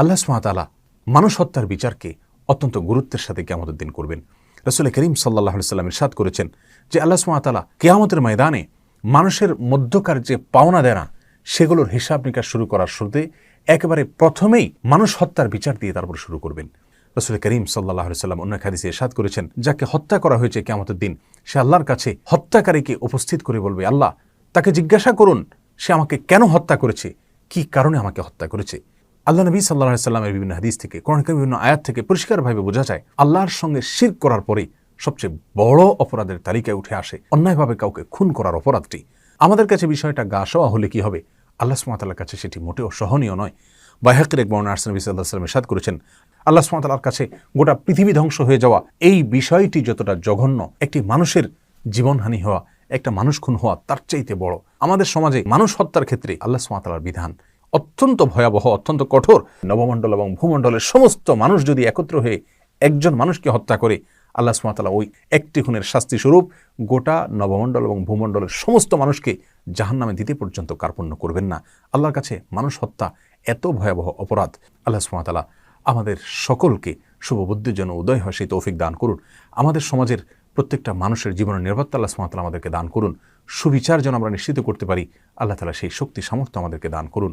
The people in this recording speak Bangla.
আল্লাহ সুমাতালা মানুষ হত্যার বিচারকে অত্যন্ত গুরুত্বের সাথে কেয়ামতের দিন করবেন। রসুল করিম সাল্লাহ সাল্লাম ইরশাদ করেছেন যে আল্লাহ সুমাতালা কেয়ামতের ময়দানে মানুষের মধ্যকার যে পাওনা দেনা, সেগুলোর হিসাব নিকাশ শুরু করার শুরুতে একেবারে প্রথমেই মানুষ হত্যার বিচার দিয়ে তারপর শুরু করবেন। রসুল করিম সাল্লাহ সাল্লাম অন্য হাদিসে এরশাদ করেছেন, যাকে হত্যা করা হয়েছে কেয়ামতের দিন, সে আল্লাহর কাছে হত্যাকারীকে উপস্থিত করে বলবে, আল্লাহ, তাকে জিজ্ঞাসা করুন, সে আমাকে কেন হত্যা করেছে? কি কারণে আমাকে হত্যা করেছে? আল্লাহ নবী সাল্লাহ সাল্লামের বিভিন্ন হাদিস থেকে কোরআনকে বিভিন্ন আয়াত থেকে পরিষ্কারভাবে বোঝা যায়, আল্লাহর সঙ্গে শির করার পরে সবচেয়ে বড় অপরাধের তালিকায় উঠে আসে, অন্যায়ভাবে কাউকে খুন করার অপরাধটি। আমাদের কাছে বিষয়টা গা সওয়া হলে কি হবে? আল্লাহ সুমাতালার কাছে সেটি মোটেও সহনীয় নয়। বাইহাকের এক বর্ণা আর্সেন নবী সাল্লাহ সাল্লামের সাদ করেছেন, আল্লাহ সুমাতালার কাছে গোটা পৃথিবী ধ্বংস হয়ে যাওয়া এই বিষয়টি যতটা জঘন্য, একটি মানুষের জীবনহানি হওয়া, একটা মানুষ খুন হওয়া তার চাইতে বড়। আমাদের সমাজে মানুষ হত্যার ক্ষেত্রে আল্লাহ সুমাতালার বিধান। অত্যন্ত ভয়াবহ, অত্যন্ত কঠোর। নবমণ্ডল এবং ভূমণ্ডলের সমস্ত মানুষ যদি একত্র হয়ে একজন মানুষকে হত্যা করে, আল্লাহ সুমাতালা ওই একটি খুনের শাস্তি স্বরূপ গোটা নবমণ্ডল এবং ভূমণ্ডলের সমস্ত মানুষকে জাহান নামে দিতে পর্যন্ত কার্পণ্য করবেন না। আল্লাহর কাছে মানুষ হত্যা এত ভয়াবহ অপরাধ, আল্লাহ সুমাতালা আমাদের সকলকে শুভবুদ্ধির জন্য উদয় হয় সেই তৌফিক দান করুন। আমাদের সমাজের প্রত্যেকটা মানুষের জীবনের নিরাপত্তা আল্লাহ সুমাতালা আমাদেরকে দান করুন। সুবিচার যেন আমরা নিশ্চিত করতে পারি, আল্লাহ তালা সেই শক্তি সামর্থ্য আমাদেরকে দান করুন।